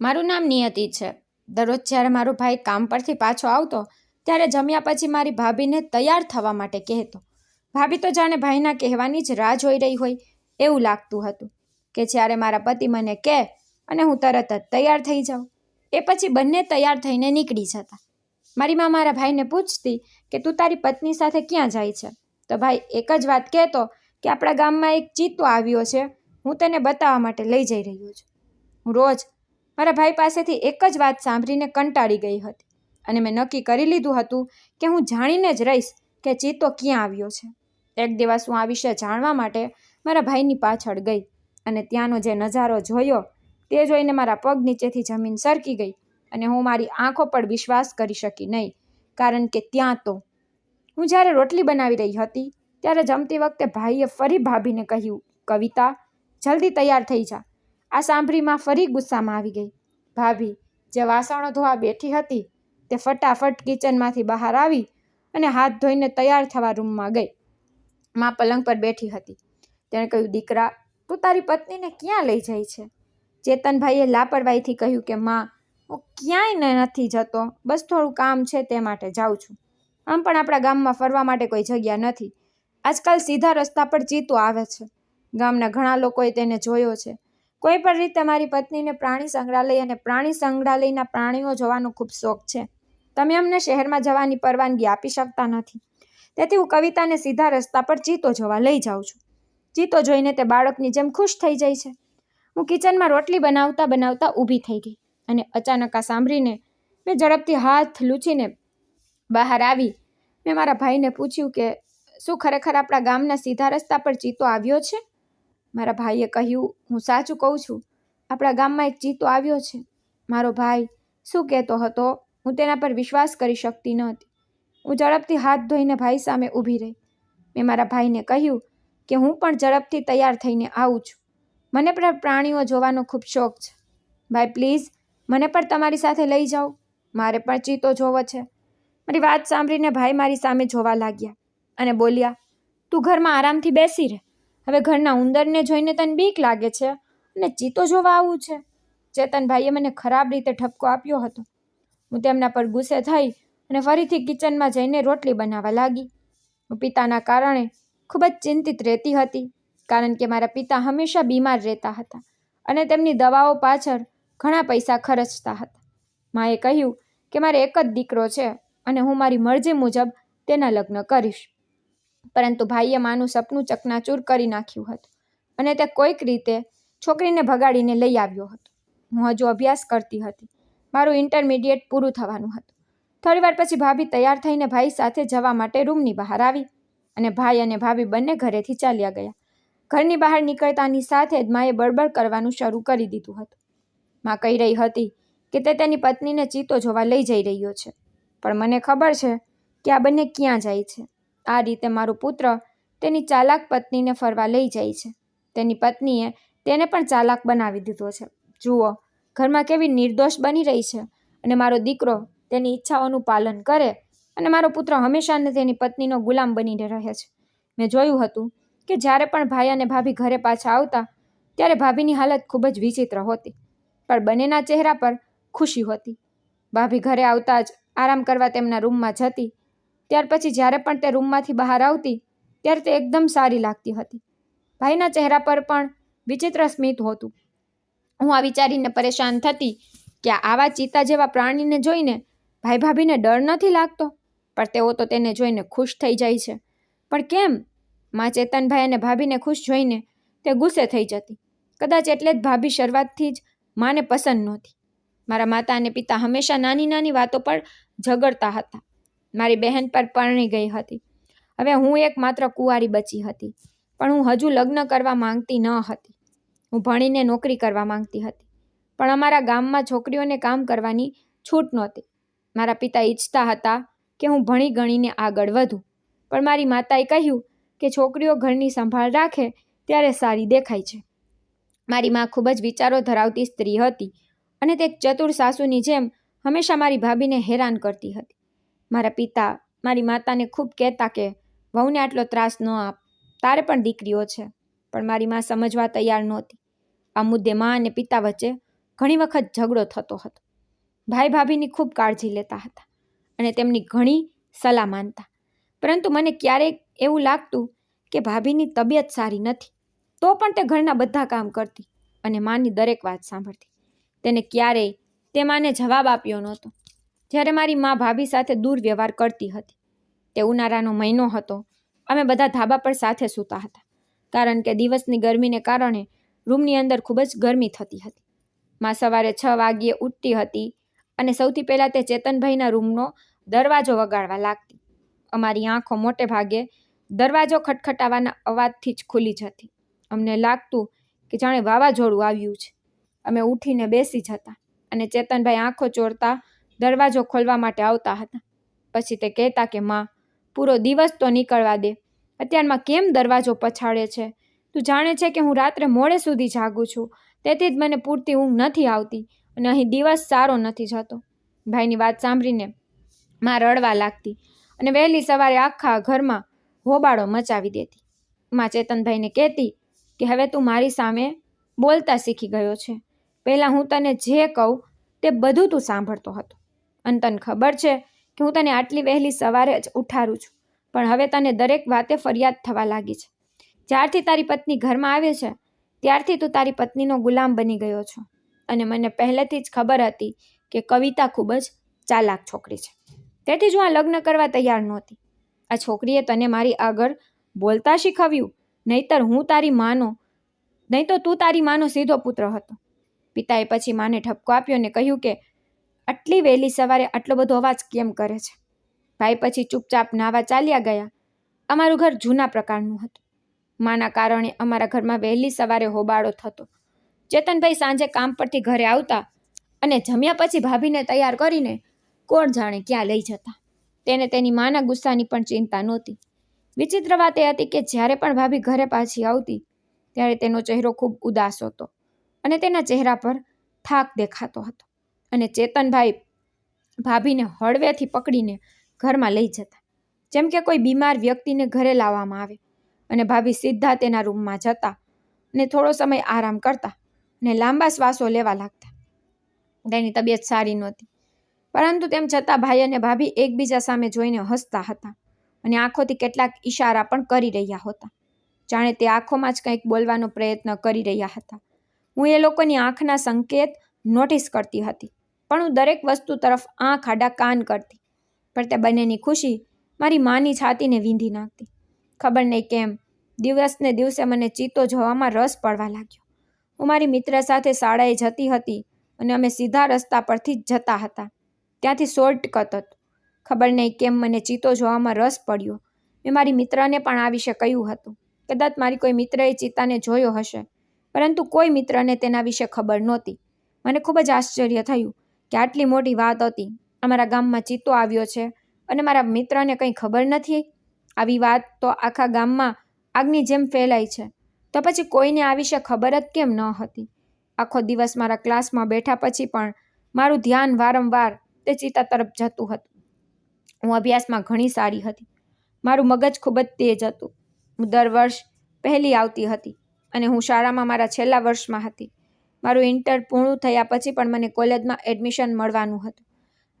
મારું નામ નિયતિ છે. દરરોજ જ્યારે મારો ભાઈ કામ પરથી પાછો આવતો, ત્યારે જમ્યા પછી મારી ભાભીને તૈયાર થવા માટે કહેતો. ભાભી તો જાણે ભાઈના કહેવાની જ રાહ જોઈ રહી હોય એવું લાગતું હતું કે જ્યારે મારા પતિ મને કહે અને હું તરત જ તૈયાર થઈ જાઉં, એ પછી બંને તૈયાર થઈને નીકળી જતા. મારી મા મારા ભાઈને પૂછતી કે, તું તારી પત્ની સાથે ક્યાં જાય છે? તો ભાઈ એક જ વાત કહેતો કે, આપણા ગામમાં એક ચિત્તો આવ્યો છે. હું તેને બતાવવા માટે લઈ જઈ રહ્યો છું. હું રોજ મારા ભાઈ પાસેથી એક જ વાત સાંભળીને કંટાળી ગઈ હતી અને મેં નક્કી કરી લીધું હતું કે હું જાણીને જ રહીશ કે ચિત્તો ક્યાં આવ્યો છે. એક દિવસ હું આ વિશે જાણવા માટે મારા ભાઈની પાછળ ગઈ અને ત્યાંનો જે નજારો જોયો તે જોઈને મારા પગ નીચેથી જમીન સરકી ગઈ અને હું મારી આંખો પર વિશ્વાસ કરી શકી નહીં, કારણ કે ત્યાં તો હું જ્યારે રોટલી બનાવી રહી હતી ત્યારે જમતી વખતે ભાઈએ ફરી ભાભીને કહ્યું, કવિતા, જલ્દી તૈયાર થઈ જા. આ સાંભળીમાં ફરી ગુસ્સામાં આવી ગઈ. ભાભી, જે વાસણો ધોવા બેઠી હતી તે ફટાફટ કિચનમાંથી બહાર આવી અને હાથ ધોઈને તૈયાર થવા રૂમમાં ગઈ. માં પલંગ પર બેઠી હતી. તેણે કહ્યું, દીકરા, તું તારી પત્નીને ક્યાં લઈ જાય છે? ચેતનભાઈએ લાપરવાહીથી કહ્યું કે, માં, હું ક્યાંય નથી જતો. બસ થોડું કામ છે તે માટે જાઉં છું. આમ પણ આપણા ગામમાં ફરવા માટે કોઈ જગ્યા નથી. આજકાલ સીધા રસ્તા પર ચીતો આવે છે. ગામના ઘણા લોકોએ તેને જોયો છે. કોઈ પણ રીતે મારી પત્નીને પ્રાણી સંગ્રહાલય અને પ્રાણી સંગ્રહાલયના પ્રાણીઓ જોવાનો ખૂબ શોખ છે. તમે અમને શહેરમાં જવાની પરવાનગી આપી શકતા નથી. તેથી હું કવિતાને સીધા રસ્તા પર ચીતો જોવા લઈ જાઉં છું. ચીતો જોઈને તે બાળકની જેમ ખુશ થઈ જાય છે. હું કિચનમાં રોટલી બનાવતા બનાવતા ઊભી થઈ ગઈ અને અચાનક આ સાંભળીને મેં ઝડપથી હાથ લૂછીને બહાર આવી. મેં મારા ભાઈને પૂછ્યું કે, શું ખરેખર આપણા ગામના સીધા રસ્તા પર ચીતો આવ્યો છે? મારા ભાઈએ કહ્યું, હું સાચું કહું છું. આપણા ગામમાં એક ચીતો આવ્યો છે. મારો ભાઈ શું કહેતો હતો? હું તેના પર વિશ્વાસ કરી શકતી નહોતી. હું ઝડપથી હાથ ધોઈને ભાઈ સામે ઊભી રહી. મેં મારા ભાઈને કહ્યું કે હું પણ ઝડપથી તૈયાર થઈને આવું છું. મને પણ પ્રાણીઓ જોવાનો ખૂબ શોખ છે. ભાઈ, પ્લીઝ, મને પણ તમારી સાથે લઈ જાઓ. મારે પણ ચીતો જોવો છે. મારી વાત સાંભળીને ભાઈ મારી સામે જોવા લાગ્યા અને બોલ્યા, તું ઘરમાં આરામથી બેસી રહે. હવે ઘરના ઉંદરને જોઈને તને બીક લાગે છે અને ચીતો જોવા આવું છે. ચેતનભાઈએ મને ખરાબ રીતે ઠપકો આપ્યો હતો. હું તેમના પર ગુસ્સે થઈ અને ફરીથી કિચનમાં જઈને રોટલી બનાવવા લાગી. હું પિતાના કારણે ખૂબ જ ચિંતિત રહેતી હતી, કારણ કે મારા પિતા હંમેશા બીમાર રહેતા હતા અને તેમની દવાઓ પાછળ ઘણા પૈસા ખર્ચતા હતા. માએ કહ્યું કે મારે એક જ દીકરો છે અને હું મારી મરજી મુજબ તેના લગ્ન કરીશ. પરંતુ ભાઈએ માનું સપનું ચકનાચૂર કરી નાખ્યું હતું અને તે કોઈક રીતે છોકરીને ભગાડીને લઈ આવ્યો હતો. હું હજુ અભ્યાસ કરતી હતી. મારું ઇન્ટરમીડિયેટ પૂરું થવાનું હતું. થોડીવાર પછી ભાભી તૈયાર થઈને ભાઈ સાથે જવા માટે રૂમની બહાર આવી અને ભાઈ અને ભાભી બંને ઘરેથી ચાલ્યા ગયા. ઘરની બહાર નીકળતાની સાથે જ માએ બળબડ કરવાનું શરૂ કરી દીધું હતું. માં કહી રહી હતી કે તે તેની પત્નીને ચીતો જોવા લઈ જઈ રહ્યો છે. પણ મને ખબર છે કે આ બંને ક્યાં જાય છે. આ રીતે મારો પુત્ર તેની ચાલાક પત્નીને ફરવા લઈ જાય છે. તેની પત્નીએ તેને પણ ચાલાક બનાવી દીધો છે. જુઓ, ઘરમાં કેવી નિર્દોષ બની રહી છે અને મારો દીકરો તેની ઈચ્છાઓનું પાલન કરે અને મારો પુત્ર હંમેશાને તેની પત્નીનો ગુલામ બનીને રહે છે. મેં જોયું હતું કે જ્યારે પણ ભાઈ અને ભાભી ઘરે પાછા આવતા, ત્યારે ભાભીની હાલત ખૂબ જ વિચિત્ર હોતી, પણ બંનેના ચહેરા પર ખુશી હોતી. ભાભી ઘરે આવતા જ આરામ કરવા તેમના રૂમમાં જતી ત્યાર પછી જ્યારે પણ તે રૂમમાંથી બહાર આવતી, ત્યારે તે એકદમ સારી લાગતી હતી. ભાઈના ચહેરા પર પણ વિચિત્ર સ્મિત હોતું. હું આ વિચારીને પરેશાન થતી કે આવા ચિત્તા જેવા પ્રાણીને જોઈને ભાઈ ભાભીને ડર નથી લાગતો? પણ તેઓ તો તેને જોઈને ખુશ થઈ જાય છે. પણ કેમ? માં ચેતનભાઈ અને ભાભીને ખુશ જોઈને તે ગુસ્સે થઈ જતી. કદાચ એટલે જ ભાભી શરૂઆતથી જ માને પસંદ નહોતી. મારા માતા અને પિતા હંમેશા નાની નાની વાતો પર ઝઘડતા હતા. મારી બહેન પર પરણી ગઈ હતી. હવે હું એક માત્ર કુંવારી બચી હતી, પણ હું હજુ લગ્ન કરવા માંગતી ન હતી. હું ભણીને નોકરી કરવા માંગતી હતી, પણ અમારા ગામમાં છોકરીઓને કામ કરવાની છૂટ નહોતી. મારા પિતા ઈચ્છતા હતા કે હું ભણી ગણીને આગળ વધું, પણ મારી માતાએ કહ્યું કે છોકરીઓ ઘરની સંભાળ રાખે ત્યારે સારી દેખાય છે. મારી મા ખૂબ જ વિચારો ધરાવતી સ્ત્રી હતી અને તે ચતુર સાસુની જેમ હંમેશા મારી ભાભીને હેરાન કરતી હતી. મારા પિતા મારી માતાને ખૂબ કહેતા કે, વહુને આટલો ત્રાસ ન આપ, તારે પણ દીકરીઓ છે. પણ મારી મા સમજવા તૈયાર નહોતી. આ મુદ્દે મા અને પિતા વચ્ચે ઘણી વખત ઝઘડો થતો હતો. ભાઈ ભાભીની ખૂબ કાળજી લેતા હતા અને તેમની ઘણી સલાહ માનતા. પરંતુ મને ક્યારેક એવું લાગતું કે ભાભીની તબિયત સારી નથી, તો પણ તે ઘરના બધા કામ કરતી અને માની દરેક વાત સાંભળતી. તેને ક્યારેય તે માને જવાબ આપ્યો નહોતો. જ્યારે મારી મા ભાભી સાથે દુર્વ્યવહાર કરતી હતી. તે ઉનાળાનો મહિનો હતો. અમે બધા ધાબા પર સાથે સૂતા હતા. કારણ કે દિવસની ગરમીને કારણે રૂમની અંદર ખૂબ જ ગરમી થતી હતી. માં સવારે છ વાગ્યે ઉઠતી હતી અને સૌથી પહેલાં તે ચેતનભાઈના રૂમનો દરવાજો વગાડવા લાગતી. અમારી આંખો મોટે ભાગે દરવાજો ખટખટાવાના અવાજથી જ ખુલી જતી. અમને લાગતું કે જાણે વાવાઝોડું આવ્યું છે. અમે ઉઠીને બેસી જતા અને ચેતનભાઈ આંખો ચોરતા દરવાજો ખોલવા માટે આવતા હતા. પછી તે કહેતા કે, માં, પૂરો દિવસ તો નીકળવા દે. અત્યારમાં કેમ દરવાજો પછાડે છે? તું જાણે છે કે હું રાત્રે મોડે સુધી જાગું છું. તેથી જ મને પૂરતી ઊંઘ નથી આવતી અને અહીં દિવસ સારો નથી જતો. ભાઈની વાત સાંભળીને માં રડવા લાગતી અને વહેલી સવારે આખા ઘરમાં હોબાળો મચાવી દેતી. માં ચેતનભાઈને કહેતી કે, હવે તું મારી સામે બોલતા શીખી ગયો છે. પહેલાં હું તને જે કહું તે બધું તું સાંભળતો હતો. અને તને ખબર છે કે હું તને આટલી વહેલી સવારે જ ઉઠારું છું. પણ હવે તને દરેક વાતે ફરિયાદ થવા લાગી છે. જ્યારથી તારી પત્ની ઘરમાં આવે છે, ત્યારથી તું તારી પત્નીનો ગુલામ બની ગયો છો. અને મને પહેલેથી જ ખબર હતી કે કવિતા ખૂબ જ ચાલાક છોકરી છે. તેથી જ હું આ લગ્ન કરવા તૈયાર નહોતી. આ છોકરીએ તને મારી આગળ બોલતા શીખવ્યું, નહીતર હું તારી માનો નહીં તો તું તારી માનો સીધો પુત્ર હતો. પિતાએ પછી માને ઠપકો આપ્યો ને કહ્યું કે આટલી વહેલી સવારે આટલો બધો અવાજ કેમ કરે છે? ભાઈ પછી ચૂપચાપ નાવા ચાલ્યા ગયા. અમારું ઘર જૂના પ્રકારનું હતું. માના કારણે અમારા ઘરમાં વહેલી સવારે હોબાળો થતો. ચેતનભાઈ સાંજે કામ પરથી ઘરે આવતા અને જમ્યા પછી ભાભીને તૈયાર કરીને કોણ જાણે ક્યાં લઈ જતા. તેને તેની માના ગુસ્સાની પણ ચિંતા નહોતી. વિચિત્ર વાત એ હતી કે જ્યારે પણ ભાભી ઘરે પાછી આવતી, ત્યારે તેનો ચહેરો ખૂબ ઉદાસ હતો અને તેના ચહેરા પર થાક દેખાતો હતો. અને ચેતનભાઈ ભાભીને હળવેથી પકડીને ઘરમાં લઈ જતા. જેમ કે કોઈ બીમાર વ્યક્તિને ઘરે લાવવામાં આવે અને ભાભી સીધા તેના રૂમમાં જતા અને થોડો સમય આરામ કરતા અને લાંબા શ્વાસો લેવા લાગતા. તેની તબિયત સારી નહોતી. પરંતુ તેમ છતાં ભાઈ અને ભાભી એકબીજા સામે જોઈને હસતા હતા અને આંખોથી કેટલાક ઈશારા પણ કરી રહ્યા હતા. જાણે તે આંખોમાં જ કંઈક બોલવાનો પ્રયત્ન કરી રહ્યા હતા. હું એ લોકોની આંખના સંકેત નોટિસ કરતી હતી. પણ હું દરેક વસ્તુ તરફ આંખ આડા કાન કરતી. પણ તે બંનેની ખુશી મારી માની છાતીને વીંધી નાખતી. ખબર નહીં કેમ, દિવસને દિવસે મને ચિત્તો જોવામાં રસ પડવા લાગ્યો. હું મારી મિત્ર સાથે શાળાએ જતી હતી અને અમે સીધા રસ્તા પરથી જ જતા હતા. ત્યાંથી શોર્ટકટ હતું. ખબર નહીં કેમ મને ચિત્તો જોવામાં રસ પડ્યો. મેં મારી મિત્રને પણ આ વિશે કહ્યું હતું. કદાચ મારી કોઈ મિત્રએ ચિત્તાને જોયો હશે, પરંતુ કોઈ મિત્રને તેના વિશે ખબર નહોતી. મને ખૂબ જ આશ્ચર્ય થયું કે આટલી મોટી વાત હતી. અમારા ગામમાં ચિત્તો આવ્યો છે અને મારા મિત્રને કંઈ ખબર નથી. આવી વાત તો આખા ગામમાં આગની જેમ ફેલાઈ છે. તો પછી કોઈને આ વિશે ખબર જ કેમ ન હતી? આખો દિવસ મારા ક્લાસમાં બેઠા પછી પણ મારું ધ્યાન વારંવાર તે ચિત્તા તરફ જતું હતું. હું અભ્યાસમાં ઘણી સારી હતી. મારું મગજ ખૂબ જ તેજ હતું. હું દર વર્ષ પહેલી આવતી હતી અને હું શાળામાં મારા છેલ્લા વર્ષમાં હતી. મારું ઇન્ટર પૂર્ણ થયા પછી પણ મને કોલેજમાં એડમિશન મળવાનું હતું.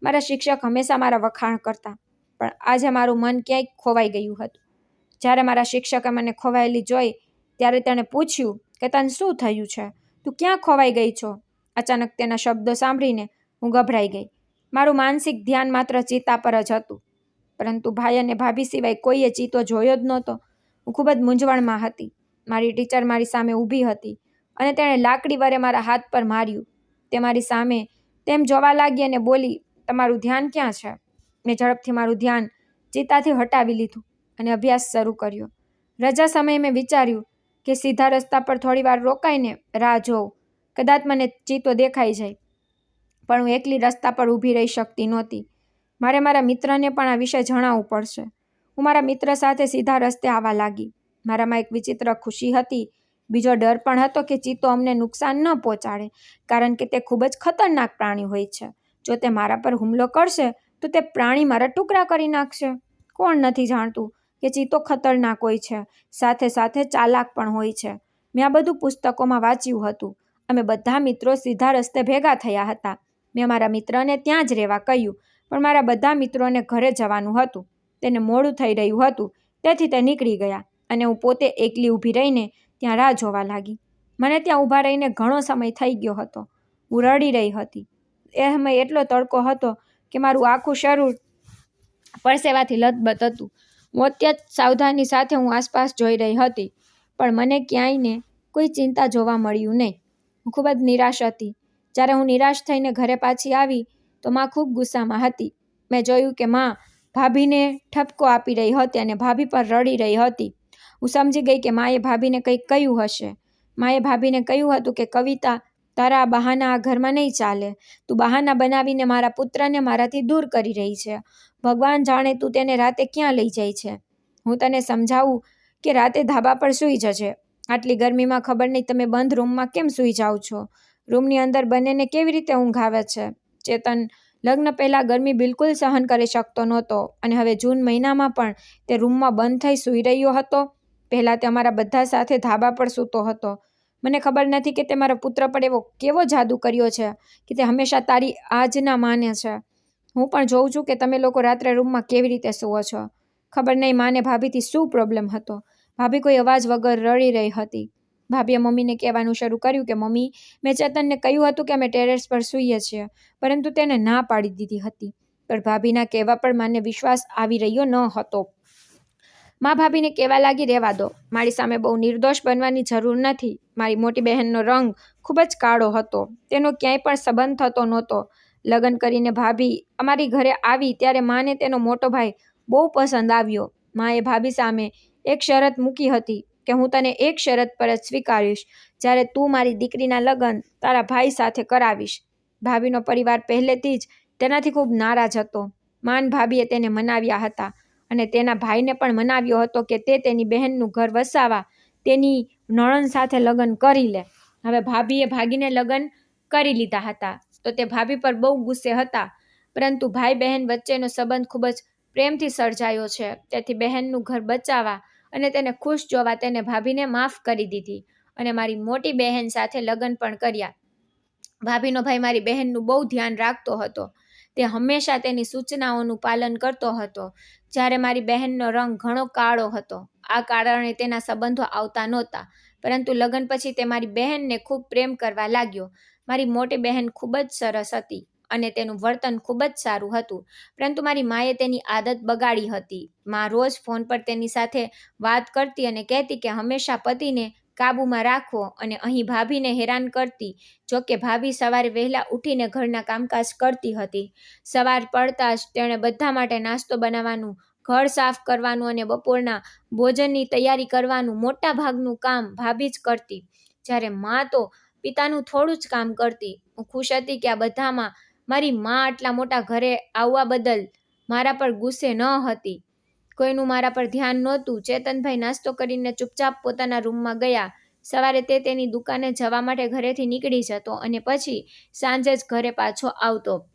મારા શિક્ષક હંમેશા મારા વખાણ કરતા, પણ આજે મારું મન ક્યાંય ખોવાઈ ગયું હતું. જ્યારે મારા શિક્ષકે મને ખોવાયેલી જોઈ, ત્યારે તેણે પૂછ્યું કે તને શું થયું છે? તું ક્યાં ખોવાઈ ગઈ છો? અચાનક તેના શબ્દો સાંભળીને હું ગભરાઈ ગઈ. મારું માનસિક ધ્યાન માત્ર ચિત્તા પર જ હતું. પરંતુ ભાઈ અને ભાભી સિવાય કોઈએ ચિત્તો જોયો જ નહોતો. હું ખૂબ જ મૂંઝવણમાં હતી. મારી ટીચર મારી સામે ઊભી હતી. અને તેણે લાકડી વરે મારા હાથ પર માર્યું. તે મારી સામે તેમ જોવા લાગી અને બોલી, તમારું ધ્યાન ક્યાં છે? મેં ઝડપથી મારું ધ્યાન ચિત્તાથી હટાવી લીધું અને અભ્યાસ શરૂ કર્યો. રજા સમયે મેં વિચાર્યું કે સીધા રસ્તા પર થોડીવાર રોકાઈને રાહ જોઉં. કદાચ મને ચિત્તો દેખાઈ જાય. પણ હું એકલી રસ્તા પર ઊભી રહી શકતી નહોતી. મારે મારા મિત્રને પણ આ વિશે જણાવવું પડશે. હું મારા મિત્ર સાથે સીધા રસ્તે આવવા લાગી. મારામાં એક વિચિત્ર ખુશી હતી બીજો ડર પણ હતો કે ચિત્તો અમને નુકસાન ન પહોંચાડે, કારણ કે તે ખૂબ જ ખતરનાક પ્રાણી હોય છે. જો તે મારા પર હુમલો કરશે, તો તે પ્રાણી મારા ટુકડા કરી નાખશે. કોણ નથી જાણતું કે ચિત્તો ખતરનાક હોય છે, સાથે સાથે ચાલાક પણ હોય છે. મેં આ બધું પુસ્તકોમાં વાંચ્યું હતું. અમે બધા મિત્રો સીધા રસ્તે ભેગા થયા હતા. મેં મારા મિત્રને ત્યાં જ રહેવા કહ્યું, પણ મારા બધા મિત્રોને ઘરે જવાનું હતું. તેને મોડું થઈ રહ્યું હતું, તેથી તે નીકળી ગયા અને હું પોતે એકલી ઊભી રહીને ત્યાં રાહ જોવા લાગી. મને ત્યાં ઊભા રહીને ઘણો સમય થઈ ગયો હતો. હું રડી રહી હતી. એ સમય એટલો તડકો હતો કે મારું આખું શરીર પરસેવાથી લથબથ હતું. હું અત્યંત સાવધાની સાથે હું આસપાસ જોઈ રહી હતી, પણ મને ક્યાંય ને કોઈ ચિંતા જોવા મળ્યું નહીં. હું ખૂબ જ નિરાશ હતી. જ્યારે હું નિરાશ થઈને ઘરે પાછી આવી, તો માં ખૂબ ગુસ્સામાં હતી. મેં જોયું કે માં ભાભીને ઠપકો આપી રહી હતી અને ભાભી પર રડી રહી હતી. હું સમજી ગઈ કે માએ ભાભીને કંઈક કહ્યું હશે. માએ ભાભીને કહ્યું હતું કે, કવિતા, તારા આ બહાના આ ઘરમાં નહીં ચાલે. તું બહાના બનાવીને મારા પુત્રને મારાથી દૂર કરી રહી છે. ભગવાન જાણે તું તેને રાતે ક્યાં લઈ જાય છે. હું તને સમજાવું કે રાતે ધાબા પર સૂઈ જજે. આટલી ગરમીમાં ખબર નહીં તમે બંધ રૂમમાં કેમ સૂઈ જાઓ છો? રૂમની અંદર બંનેને કેવી રીતે ઊંઘ આવે છે? ચેતન, લગ્ન પહેલાં ગરમી બિલકુલ સહન કરી શકતો નહોતો અને હવે જૂન મહિનામાં પણ તે રૂમમાં બંધ થઈ સૂઈ રહ્યો હતો. પહેલાં તે અમારા બધા સાથે ધાબા પર સૂતો હતો. મને ખબર નથી કે તે મારા પુત્ર પર એવો કેવો જાદુ કર્યો છે કે તે હંમેશા તારી આજના માને છે. હું પણ જોઉં છું કે તમે લોકો રાત્રે રૂમમાં કેવી રીતે સૂવો છો. ખબર નહીં માને ભાભીથી શું પ્રોબ્લેમ હતો. ભાભી કોઈ અવાજ વગર રડી રહી હતી. ભાભીએ મમ્મીને કહેવાનું શરૂ કર્યું કે, મમ્મી, મેં ચેતનને કહ્યું હતું કે અમે ટેરેસ પર સૂઈએ છીએ, પરંતુ તેને ના પાડી દીધી હતી. પણ ભાભીના કહેવા પર માને વિશ્વાસ આવી રહ્યો ન હતો. મા ભાભીને કહેવા લાગી, રહેવા દો. મારી સામે બહુ નિર્દોષ બનવાની જરૂર નથી. મારી મોટી બહેનનો રંગ ખૂબ જ કાળો હતો. તેનો ક્યાંય પણ સંબંધ થતો નહોતો. લગ્ન કરીને ભાભી અમારી ઘરે આવી ત્યારે માને તેનો મોટો ભાઈ બહુ પસંદ આવ્યો. માએ ભાભી સામે એક શરત મૂકી હતી કે હું તને એક શરત પર જ સ્વીકારીશ. જ્યારે તું મારી દીકરીના લગ્ન તારા ભાઈ સાથે કરાવીશ. ભાભીનો પરિવાર પહેલેથી જ તેનાથી ખૂબ નારાજ હતો. માન ભાભીએ તેને મનાવ્યા હતા. અને તેના ભાઈને પણ મનાવ્યો હતો કે તે તેની બહેનનું ઘર વસાવા, તેની નણંદ સાથે લગ્ન કરી લે. હવે ભાભીએ ભાગીને લગ્ન કરી લીધા હતા. તો તે ભાભી પર બહુ ગુસ્સે હતા. પરંતુ ભાઈ બહેન વચ્ચેનો સંબંધ ખૂબ જ પ્રેમથી સર્જાયો છે. તેથી બહેનનું ઘર બચાવવા અને તેને ખુશ જોવા તેને ભાભીને માફ કરી દીધી અને મારી મોટી બહેન સાથે લગ્ન પણ કર્યા. ભાભીનો ભાઈ મારી બહેનનું બહુ ધ્યાન રાખતો હતો. તે હંમેશા તેની સૂચનાઓનું પાલન કરતો હતો. જ્યારે મારી બહેનનો રંગ ઘણો કાળો હતો. આ કારણે તેના સંબંધો આવતા નહોતા, પરંતુ લગ્ન પછી તે મારી બહેનને ખૂબ પ્રેમ કરવા લાગ્યો. મારી મોટી બહેન ખૂબ જ સરસ હતી અને તેનું વર્તન ખૂબ જ સારું હતું, પરંતુ મારી માએ તેની આદત બગાડી હતી. મા રોજ ફોન પર તેની સાથે વાત કરતી અને કહેતી કે હંમેશા પતિને કાબૂમાં રાખવો અને અહીં ભાભીને હેરાન કરતી, જોકે ભાભી સવારે વહેલા ઉઠીને ઘરના કામકાજ કરતી હતી. સવાર પડતાં જ તેણે બધા માટે નાસ્તો બનાવવાનું, ઘર સાફ કરવાનું અને બપોરના ભોજનની તૈયારી કરવાનું મોટા ભાગનું કામ ભાભી જ કરતી. જ્યારે મા તો પિતાનું થોડું જ કામ કરતી. હું ખુશ હતી કે આ બધામાં મારી મા આટલા મોટા ઘરે આવવા બદલ મારા પર ગુસ્સે ન હતી. કોઈનું મારા પર ધ્યાન નહોતું, ચેતનભાઈ નાસ્તો કરીને ચૂપચાપ પોતાના રૂમમાં ગયા. સવારે તે તેની દુકાને જવા માટે ઘરેથી નીકળી જતો અને પછી સાંજે જ ઘરે પાછો આવતો.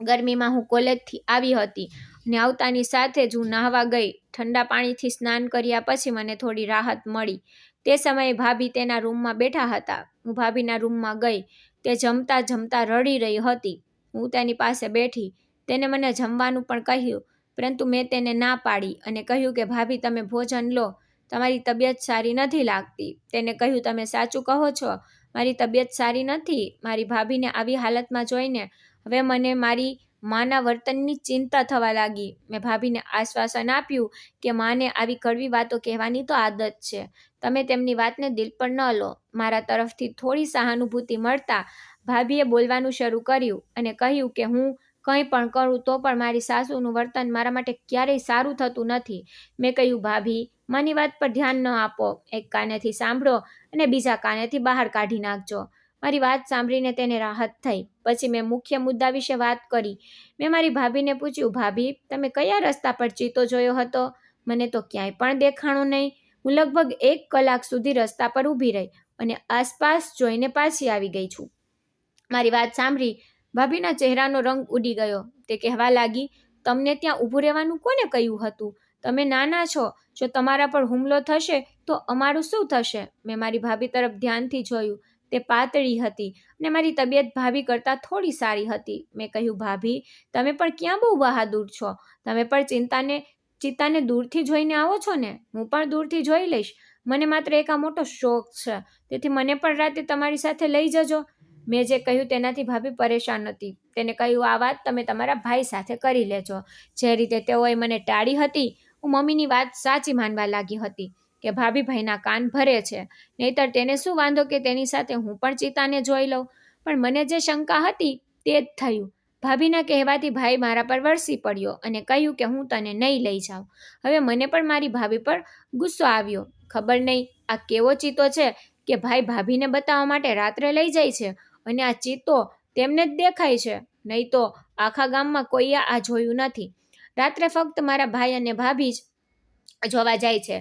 ગરમીમાં હું કોલેજથી આવી હતી ને આવતાની સાથે જ હું નાહવા ગઈ. ઠંડા પાણીથી સ્નાન કર્યા પછી મને થોડી રાહત મળી. તે સમયે ભાભી તેના રૂમમાં બેઠા હતા. હું ભાભીના રૂમમાં ગઈ. તે જમતા જમતા રડી રહી હતી. હું તેની પાસે બેઠી. તેને મને જમવાનું પણ કહ્યું. પરંતુ મેં તેને ના પાડી અને કહ્યું કે, ભાભી, તમે ભોજન લો. તમારી તબિયત સારી નથી લાગતી. તેને કહ્યું, તમે સાચું કહો છો. મારી તબિયત સારી નથી. મારી ભાભીને આવી હાલતમાં જોઈને હવે મને મારી માના વર્તનની ચિંતા થવા લાગી. મેં ભાભીને આશ્વાસન આપ્યું કે, માને આવી કડવી વાતો કહેવાની તો આદત છે. તમે તેમની વાતને દિલ પર ન લો. મારા તરફથી થોડી સહાનુભૂતિ મળતા ભાભીએ બોલવાનું શરૂ કર્યું અને કહ્યું કે, હું કંઈ પણ કરું તો પણ મારી સાસુનું વર્તન મારા માટે ક્યારેય સારું થતું નથી. મેં કહ્યું, ભાભી મારી વાત પર ધ્યાન ન આપો. એક કાનેથી સાંભળો અને બીજા કાનેથી બહાર કાઢી નાખજો. મારી વાત સાંભળીને તેને રાહત થઈ. પછી મેં મુખ્ય મુદ્દા વિશે વાત કરી. મેં મારી ભાભીને પૂછ્યું, ભાભી, તમે કયા રસ્તા પર ચીતો જોયો હતો? મને તો ક્યાંય પણ દેખાણો નહીં. હું લગભગ એક કલાક સુધી રસ્તા પર ઊભી રહી અને આસપાસ જોઈને પાછી આવી ગઈ છું. મારી વાત સાંભળી ભાભીના ચહેરાનો રંગ ઉડી ગયો. તે કહેવા લાગી, તમને ત્યાં ઊભું રહેવાનું કોને કહ્યું હતું? તમે નાના છો. જો તમારા પર હુમલો થશે, તો અમારું શું થશે? મેં મારી ભાભી તરફ ધ્યાનથી જોયું. તે પાતળી હતી અને મારી તબિયત ભાભી કરતાં થોડી સારી હતી. મેં કહ્યું, ભાભી, તમે પણ ક્યાં બહુ બહાદુર છો? તમે પણ ચિંતાને ચિત્તાને દૂરથી જોઈને આવો છો ને? હું પણ દૂરથી જોઈ લઈશ. મને માત્ર એક આ મોટો શોખ છે. તેથી મને પણ રાતે તમારી સાથે લઈ જજો. મેં જે કહ્યું તેનાથી ભાભી પરેશાન હતી તેને કહ્યું, આ વાત તમે તમારા ભાઈ સાથે કરી લેજો. જે રીતે તેઓએ મને ટાળી હતી, હું મમ્મીની વાત સાચી માનવા લાગી હતી કે ભાભી ભાઈના કાન ભરે છે. નહીતર તેને શું વાંધો કે તેની સાથે હું પણ ચિતાને જોઈ લઉં? પણ મને જે શંકા હતી તે જ થયું. ભાભીના કહેવાથી ભાઈ મારા પર વરસી પડ્યો અને કહ્યું કે હું તને નહીં લઈ જાઉં. હવે મને પણ મારી ભાભી પર ગુસ્સો આવ્યો. ખબર નહીં આ કેવો ચિત્તો છે કે ભાઈ ભાભીને બતાવવા માટે રાત્રે લઈ જાય છે. અને આ ચિત્તો તેમને જ દેખાય છે. નહીં તો આખા ગામમાં કોઈએ આ જોયું નથી. રાત્રે ફક્ત મારા ભાઈ અને ભાભી જ જોવા જાય છે.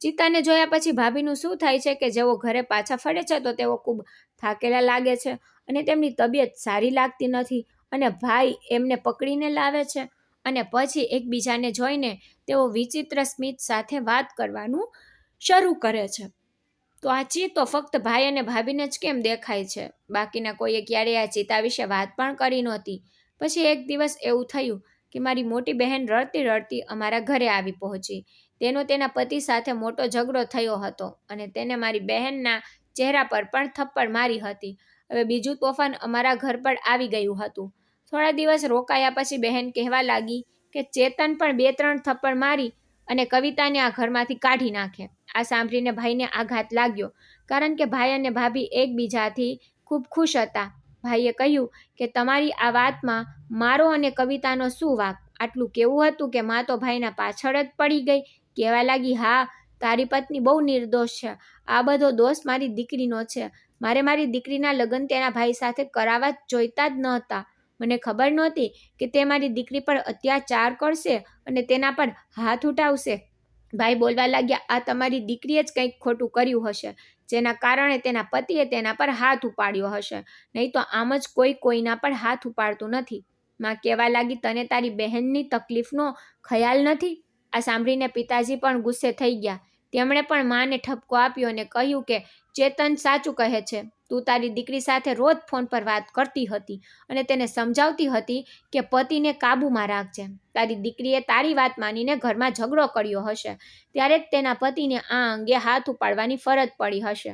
ચિત્તાને જોયા પછી ભાભીનું શું થાય છે કે જેઓ ઘરે પાછા ફરે છે તો તેઓ ખૂબ થાકેલા લાગે છે અને તેમની તબિયત સારી લાગતી નથી અને ભાઈ એમને પકડીને લાવે છે અને પછી એકબીજાને જોઈને તેઓ વિચિત્ર સ્મિત સાથે વાત કરવાનું શરૂ કરે છે. તો આ ચિત્તો ફક્ત ભાઈ અને ભાભીને જ કેમ દેખાય છે? બાકીના કોઈએ ક્યારેય આ ચિતા વિશે વાત પણ કરી નહોતી. પછી એક દિવસ એવું થયું કે મારી મોટી બહેન રડતી રડતી અમારા ઘરે આવી પહોંચી. તેનો તેના પતિ સાથે મોટો ઝઘડો થયો હતો અને તેને મારી બહેનના ચહેરા પર પણ થપ્પડ મારી હતી. હવે બીજું તોફાન અમારા ઘર પર આવી ગયું હતું. થોડા દિવસ રોકાયા પછી બહેન કહેવા લાગી કે ચેતન પણ બે ત્રણ થપ્પડ મારી અને કવિતાને આ ઘરમાંથી કાઢી નાખે. આ સાંભળીને ભાઈને આઘાત લાગ્યો, કારણ કે ભાઈ અને ભાભી એકબીજાથી ખૂબ ખુશ હતા. ભાઈએ કહ્યું કે, તમારી આ વાતમાં મારો અને કવિતાનો શું વાક? આટલું કેવું હતું કે મા તો ભાઈના પાછળ જ પડી ગઈ? કહેવા લાગી, હા, તારી પત્ની બહુ નિર્દોષ છે. આ બધો દોષ મારી દીકરીનો છે. મારે મારી દીકરીના લગ્ન તેના ભાઈ સાથે કરાવવા જોઈતા જ નહોતા. મને ખબર નહોતી કે તે મારી દીકરી પર અત્યાચાર કરશે અને તેના પર હાથ ઉઠાવશે. ભાઈ બોલવા લાગ્યા, આ તમારી દીકરીએ જ કંઈક ખોટું કર્યું હશે, જેના કારણે તેના પતિએ તેના પર હાથ ઉપાડ્યો હશે. નહીં તો આમ જ કોઈ કોઈના પર હાથ ઉપાડતું નથી. માં કહેવા લાગી, તને તારી બહેનની તકલીફનો ખ્યાલ નથી? આ સાંભળીને પિતાજી પણ ગુસ્સે થઈ ગયા. તેમણે પણ માને ઠપકો આપ્યો અને કહ્યું કે, ચેતન સાચું કહે છે. તું તારી દીકરી સાથે રોજ ફોન પર વાત કરતી હતી અને તેને સમજાવતી હતી કે પતિને કાબૂમાં રાખજે. તારી દીકરીએ તારી વાત માનીને ઘરમાં ઝઘડો કર્યો હશે, ત્યારે જ તેના પતિને આ અંગે હાથ ઉપાડવાની ફરજ પડી હશે.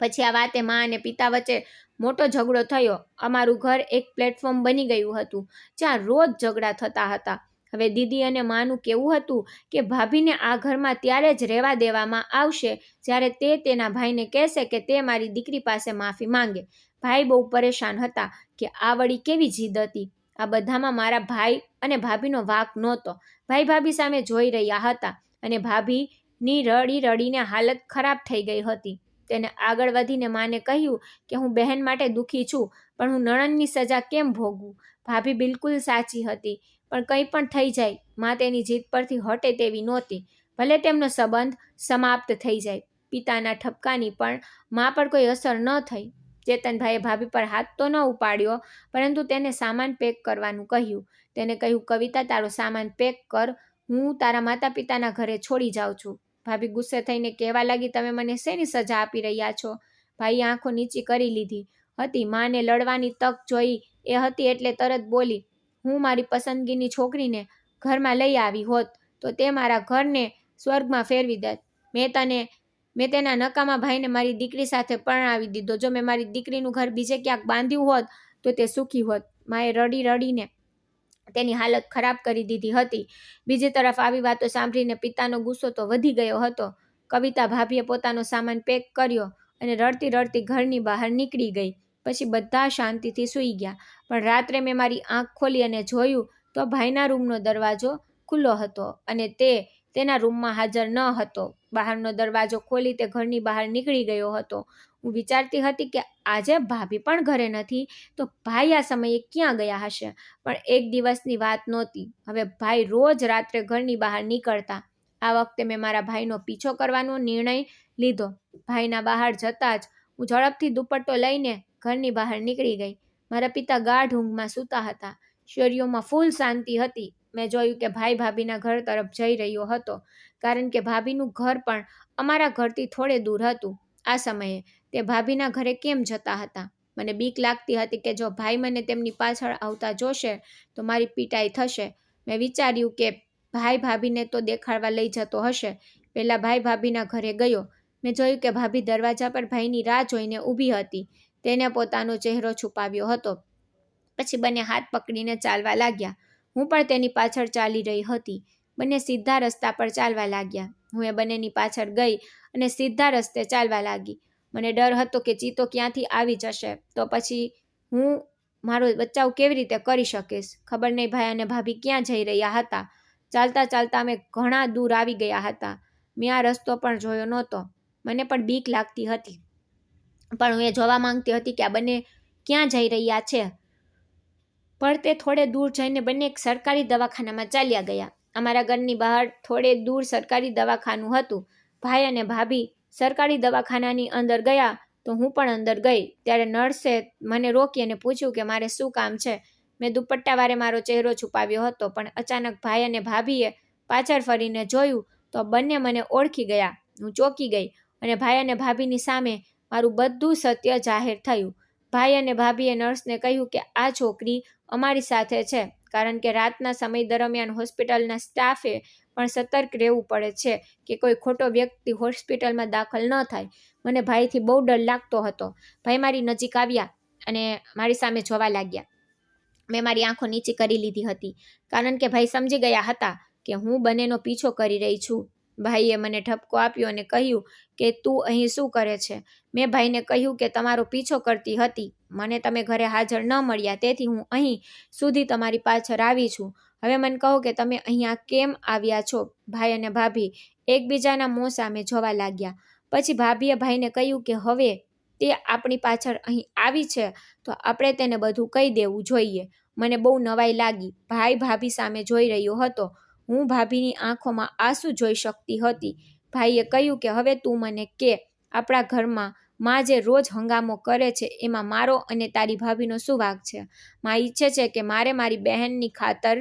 પછી આ વાતે મા અને પિતા વચ્ચે મોટો ઝઘડો થયો. અમારું ઘર એક પ્લેટફોર્મ બની ગયું હતું, જ્યાં રોજ ઝઘડા થતા હતા. હવે દીદી અને માનું કેવું હતું કે ભાભીને આ ઘરમાં ત્યારે જ રહેવા દેવામાં આવશે જ્યારે તે તેના ભાઈને કહેશે કે તે મારી દીકરી પાસે માફી માંગે. ભાઈ બહુ પરેશાન હતા કે આ વળી કેવી જીદ હતી? આ બધામાં મારા ભાઈ અને ભાભીનો વાક નહોતો. ભાઈ ભાભી સામે જોઈ રહ્યા હતા અને ભાભીની રડી રડીને હાલત ખરાબ થઈ ગઈ હતી. તેને આગળ વધીને માને કહ્યું કે હું બહેન માટે દુઃખી છું, પણ હું નણંદની સજા કેમ ભોગવું? ભાભી બિલકુલ સાચી હતી. પણ કંઈ પણ થઈ જાય, મા તેની જીત પરથી હટે તેવી નહોતી. ભલે તેમનો સંબંધ સમાપ્ત થઈ જાય, પિતાના ઠપકાની પણ મા પર કોઈ અસર ન થઈ. ચેતનભાઈએ ભાભી પર હાથ તો ન ઉપાડ્યો, પરંતુ તેને સામાન પેક કરવાનું કહ્યું. તેને કહ્યું, કવિતા, તારો સામાન પેક કર, હું તારા માતા પિતાના ઘરે છોડી જાઉં છું. ભાભી ગુસ્સે થઈને કહેવા લાગી, તમે મને શેની સજા આપી રહ્યા છો? ભાઈએ આંખો નીચી કરી લીધી. હતી માને લડવાની તક જોઈ, એ હતી એટલે તરત બોલી હું મારી પસંદગીની છોકરીને ઘરમાં લઈ આવી હોત, તો તે મારા ઘરને સ્વર્ગમાં ફેરવી દેત. મેં તને, મેં તેના નકામા ભાઈને મારી દીકરી સાથે પરણાવી દીધો. જો મેં મારી દીકરીનું ઘર બીજે ક્યાંક બાંધ્યું હોત, તો તે સુખી હોત. માએ રડી રડીને તેની હાલત ખરાબ કરી દીધી હતી. બીજી તરફ આવી વાતો સાંભળીને પિતાનો ગુસ્સો તો વધી ગયો હતો. કવિતા ભાભીએ પોતાનો સામાન પેક કર્યો અને રડતી રડતી ઘરની બહાર નીકળી ગઈ. પછી બધા શાંતિથી સૂઈ ગયા. પણ રાત્રે મેં મારી આંખ ખોલી અને જોયું તો ભાઈના રૂમનો દરવાજો ખુલ્લો હતો અને તે તેના રૂમમાં હાજર ન હતો. બહારનો દરવાજો ખોલી તે ઘરની બહાર નીકળી ગયો હતો. હું વિચારતી હતી કે આજે ભાભી પણ ઘરે નથી તો ભાઈ આ સમયે ક્યાં ગયા હશે? પણ એક દિવસની વાત નહોતી. હવે ભાઈ રોજ રાત્રે ઘરની બહાર નીકળતા. આ વખતે મેં મારા ભાઈનો પીછો કરવાનો નિર્ણય લીધો. ભાઈના બહાર જતાં જ હું ઝડપથી દુપટ્ટો લઈને ઘરની બહાર નીકળી ગઈ. મારા પિતા ગાઢ ઊંઘમાં સૂતા હતા. શેરીઓમાં ફૂલ શાંતિ હતી. મેં જોયું કે ભાઈ ભાભીના ઘર તરફ જઈ રહ્યો હતો. કારણ કે ભાભીનું ઘર પણ અમારા ઘરથી થોડે દૂર હતું. આ સમયે તે ભાભીના ઘરે કેમ જતા હતા? મને બીક લાગતી હતી કે જો ભાઈ મને તેમની પાછળ આવતા જોશે, તો મારી પીટાઈ થશે. મેં વિચાર્યું કે ભાઈ ભાભીને તો દેખાડવા લઈ જતો હશે. પહેલાં ભાઈ ભાભીના ઘરે ગયો. મેં જોયું કે ભાભી દરવાજા પર ભાઈની રાહ જોઈને ઊભી હતી. તેને પોતાનો ચહેરો છુપાવ્યો હતો. પછી બંને હાથ પકડીને ચાલવા લાગ્યા. હું પણ તેની પાછળ ચાલી રહી હતી. બંને સીધા રસ્તા પર ચાલવા લાગ્યા. હું એ બંનેની પાછળ ગઈ અને સીધા રસ્તે ચાલવા લાગી. મને ડર હતો કે ચીતો ક્યાંથી આવી જશે. તો પછી હું મારો બચાવ કેવી રીતે કરી શકીશ? ખબર નહીં ભાઈ અને ભાભી ક્યાં જઈ રહ્યા હતા. ચાલતા ચાલતા અમે ઘણા દૂર આવી ગયા હતા. મેં આ રસ્તો પણ જોયો નહોતો. મને પણ બીક લાગતી હતી. પણ હું એ જોવા માંગતી હતી કે આ બંને ક્યાં જઈ રહ્યા છે. પણ તે થોડે દૂર જઈને બંને એક સરકારી દવાખાનામાં ચાલ્યા ગયા. અમારા ઘરની બહાર થોડે દૂર સરકારી દવાખાનું હતું. ભાઈ અને ભાભી સરકારી દવાખાનાની અંદર ગયા તો હું પણ અંદર ગઈ. ત્યારે નર્સે મને રોકી અને પૂછ્યું કે મારે શું કામ છે. મેં દુપટ્ટાવારે મારો ચહેરો છુપાવ્યો હતો, પણ અચાનક ભાઈ અને ભાભીએ પાછળ ફરીને જોયું તો બંને મને ઓળખી ગયા. હું ચોંકી ગઈ અને ભાઈ અને ભાભીની સામે મારું બધું સત્ય જાહેર થયું. ભાઈ અને ભાભીએ નર્સને કહ્યું કે આ છોકરી અમારી સાથે છે, કારણ કે રાતના સમય દરમિયાન હોસ્પિટલના સ્ટાફે પણ સતર્ક રહેવું પડે છે કે કોઈ ખોટો વ્યક્તિ હોસ્પિટલમાં દાખલ ન થાય. મને ભાઈથી બહુ ડર લાગતો હતો. ભાઈ મારી નજીક આવ્યા અને મારી સામે જોવા લાગ્યા. મેં મારી આંખો નીચી કરી લીધી હતી, કારણ કે ભાઈ સમજી ગયા હતા કે હું બંનેનો પીછો કરી રહી છું. ભાઈએ મને ઠપકો આપ્યો અને કહ્યું કે તું અહીં શું કરે છે? મેં ભાઈને કહ્યું કે તમારો પીછો કરતી હતી. મને તમે ઘરે હાજર ન મળ્યા, તેથી હું અહીં સુધી તમારી પાછળ આવી છું. હવે મને કહો કે તમે અહીંયા કેમ આવ્યા છો? ભાઈ અને ભાભી એકબીજાના મોં સામે જોવા લાગ્યા. પછી ભાભીએ ભાઈને કહ્યું કે હવે તે આપણી પાછળ અહીં આવી છે, તો આપણે તેને બધું કહી દેવું જોઈએ. મને બહુ નવાઈ લાગી. ભાઈ ભાભી સામે જોઈ રહ્યો હતો. હું ભાભીની આંખોમાં આંસુ જોઈ શકતી હતી. ભાઈએ કહ્યું કે, હવે તું મને કે, આપણા ઘરમાં માં જે રોજ હંગામો કરે છે, એમાં મારો અને તારી ભાભીનો શું વાગ છે? માં ઈચ્છે છે કે મારે મારી બહેનની ખાતર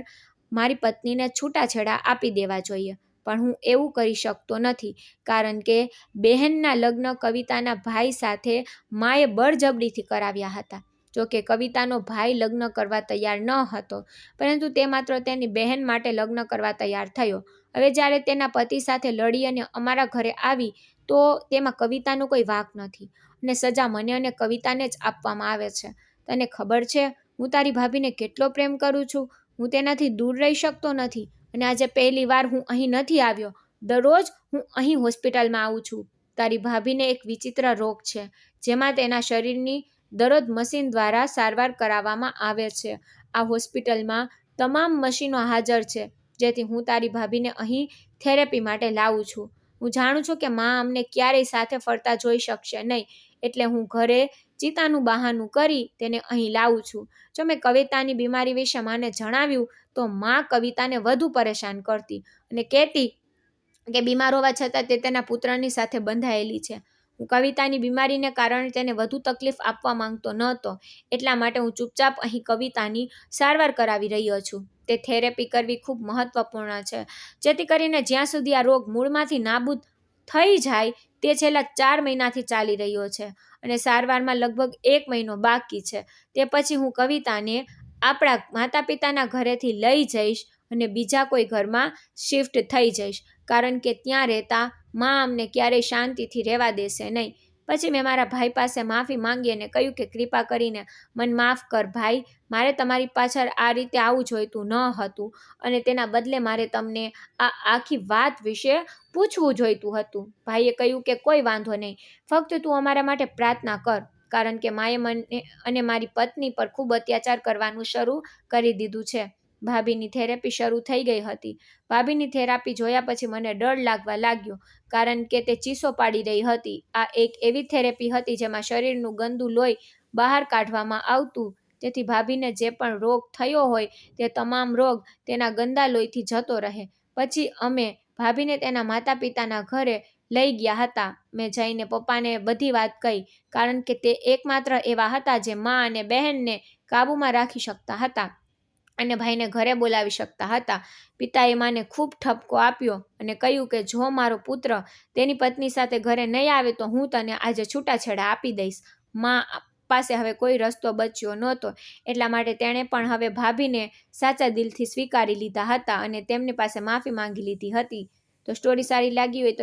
મારી પત્નીને છૂટાછેડા આપી દેવા જોઈએ, પણ હું એવું કરી શકતો નથી, કારણ કે બહેનના લગ્ન કવિતાના ભાઈ સાથે માએ બળજબડીથી કરાવ્યા હતા. જોકે કવિતાનો ભાઈ લગ્ન કરવા તૈયાર ન હતો, પરંતુ તે માત્ર તેની બહેન માટે લગ્ન કરવા તૈયાર થયો. હવે જ્યારે તેના પતિ સાથે લડી અને અમારા ઘરે આવી, તો તેમાં કવિતાનો કોઈ વાક નથી અને સજા મને અને કવિતાને જ આપવામાં આવે છે. તને ખબર છે, હું તારી ભાભીને કેટલો પ્રેમ કરું છું? હું તેનાથી દૂર રહી શકતો નથી અને આજે પહેલી વાર હું અહીં નથી આવ્યો. દરરોજ હું અહીં હોસ્પિટલમાં આવું છું. તારી ભાભીને એક વિચિત્ર રોગ છે, જેમાં તેના શરીરની દરરોજ મશીન દ્વારા સારવાર કરાવવામાં આવે છે. આ હોસ્પિટલમાં તમામ મશીનો હાજર છે. જેથી હું તારી ભાભીને અહીં થેરેપી માટે લાવું છું. હું જાણું છું કે માં અમને ક્યારેય સાથે ફરતા જોઈ શકશે નહીં, એટલે હું ઘરે ચિતાનું બહાનું કરી તેને અહીં લાવું છું. જો મેં કવિતાની બીમારી વિશે માને જણાવ્યું, તો માં કવિતાને વધુ પરેશાન કરતી અને કહેતી કે બીમાર હોવા છતાં તે તેના પુત્રની સાથે બંધાયેલી છે. કવિતાની બીમારીને કારણે તેને વધુ તકલીફ આપવા માંગતો નહોતો, એટલા માટે હું ચૂપચાપ અહીં કવિતાની સારવાર કરાવી રહ્યો છું. તે થેરેપી કરવી ખૂબ મહત્વપૂર્ણ છે, જેથી કરીને જ્યાં સુધી આ રોગ મૂળમાંથી નાબૂદ થઈ જાય તે છેલ્લા ચાર મહિનાથી ચાલી રહ્યો છે અને સારવારમાં લગભગ એક મહિનો બાકી છે. તે પછી હું કવિતાને આપણા માતા પિતાના ઘરેથી લઈ જઈશ અને બીજા કોઈ ઘરમાં શિફ્ટ થઈ જઈશ. કારણ કે ત્યાં રહેતા મા અમને ક્યારેય શાંતિથી રહેવા દેશે નહીં. પછી મેં મારા ભાઈ પાસે માફી માંગી અને કહ્યું કે કૃપા કરીને મને માફ કર ભાઈ, મારે તમારી પાછળ આ રીતે આવું જોઈતું ન હતું અને તેના બદલે મારે તમને આ આખી વાત વિશે પૂછવું જોઈતું હતું. ભાઈએ કહ્યું કે કોઈ વાંધો નહીં, ફક્ત તું અમારા માટે પ્રાર્થના કર, કારણ કે માએ મને અને મારી પત્ની પર ખૂબ અત્યાચાર કરવાનું શરૂ કરી દીધું છે. ભાભીની થેરેપી શરૂ થઈ ગઈ હતી. ભાભીની થેરાપી જોયા પછી મને ડર લાગવા લાગ્યો, કારણ કે તે ચીસો પાડી રહી હતી. આ એક એવી થેરેપી હતી જેમાં શરીરનું ગંદુ લોહી બહાર કાઢવામાં આવતું. તેથી ભાભીને જે પણ રોગ થયો હોય તે તમામ રોગ તેના ગંદા લોહીથી જતો રહે. પછી અમે ભાભીને તેના માતા પિતાના ઘરે લઈ ગયા હતા. મેં જઈને પપ્પાને બધી વાત કહી, કારણ કે તે એકમાત્ર એવા હતા જે મા અને બહેનને કાબૂમાં રાખી શકતા હતા. અને ભાઈને ઘરે બોલાવી શકતા હતા. પિતાએ માને ખૂબ ઠપકો આપ્યો અને કહ્યું કે, જો મારો પુત્ર તેની પત્ની સાથે ઘરે નહીં આવે તો હું તને આજે છૂટાછેડા આપી દઈશ. માં પાસે હવે કોઈ રસ્તો બચ્યો નહોતો. એટલા માટે તેણે પણ હવે ભાભીને સાચા દિલથી સ્વીકારી લીધા હતા અને તેમની પાસે માફી માંગી લીધી હતી. તો સ્ટોરી સારી લાગી હોય તો